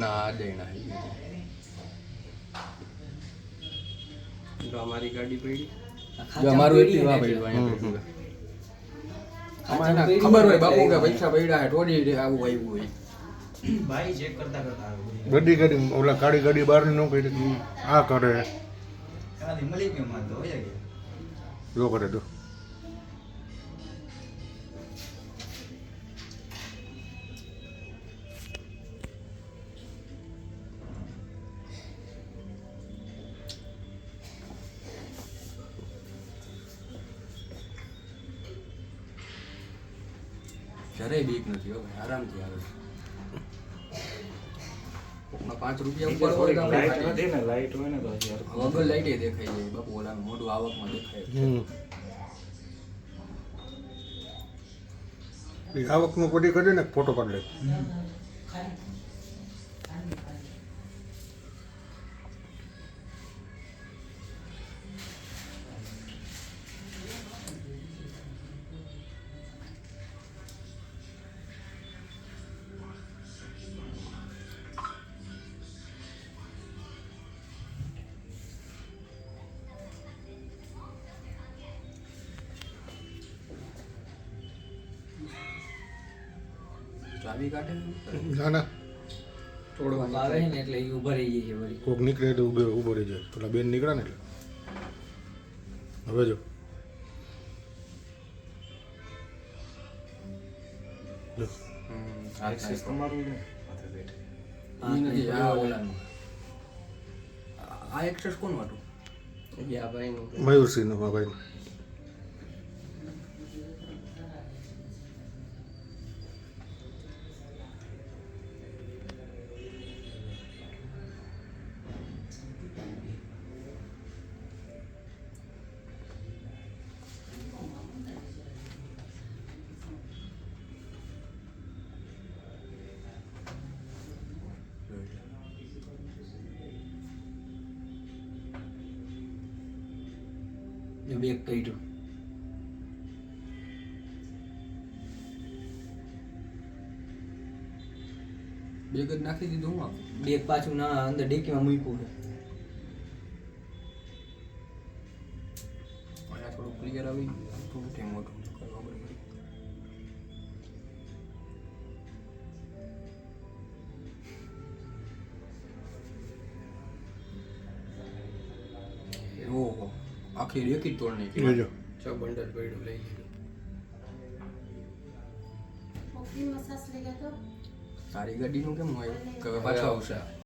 ના આજે ના જો અમારી ગાડી પડી. જો અમારું એક્ટિવા વા પડ્યું એને ખબર હોય બાપુ કે પૈસા પડ્યા હે ટોડી રે આવું આવ્યું હોય. ભાઈ ચેક કરતા કરતા આવ્યું ગડી ગડી ઓલા કાળી ગાડી બહાર ન કરી આ કરે. મળી ગયો માન તો હોય ગયા જો કરે તો. જરાય બીક નથી હો ભાઈ, આરામથી આવે કોકના પાંચ રૂપિયા ઉપર હોય તો લાઈટ હોય ને લાઈટ હોય ને તો યાર. વગર લાઈટે દેખાય જાય બાપુ ઓલા મોઢું આવકમાં દેખાય. હમ. એ આવકનું પડી કરી ને ફોટો પાડી લે. ચાવી કાઢે ના? ના તોડવાની આવે ને એટલે એ ઊભા રહી જાય વળી. કોક નીકળે ઊભો ઊભો રહી જાય. પેલા બેન નીકળ્યા ને એટલે. હવે જો. આ એક્સેસ ને એક્સેસ હતું? એ આ ભાઈનું છે. મયુરસિંહનું હા ભાઈ. જો બેગ કાઢ્યું બેગ જ નાખી દીધું હું બેગ પાછું ના, અંદર ડેકીમાં મૂક્યું છે. અહીંયા થોડું ક્લિયર આવી થોડું કેમ મોટું ઓહો આખી રેકી તોડ નાખી જોજો. છ બંડલ પડ્યું લઈ લીધું. ઓપી મસાજ લઈ ગયા તો તારી ગાડીનું કેમ હોય? કે પાછો આવશે.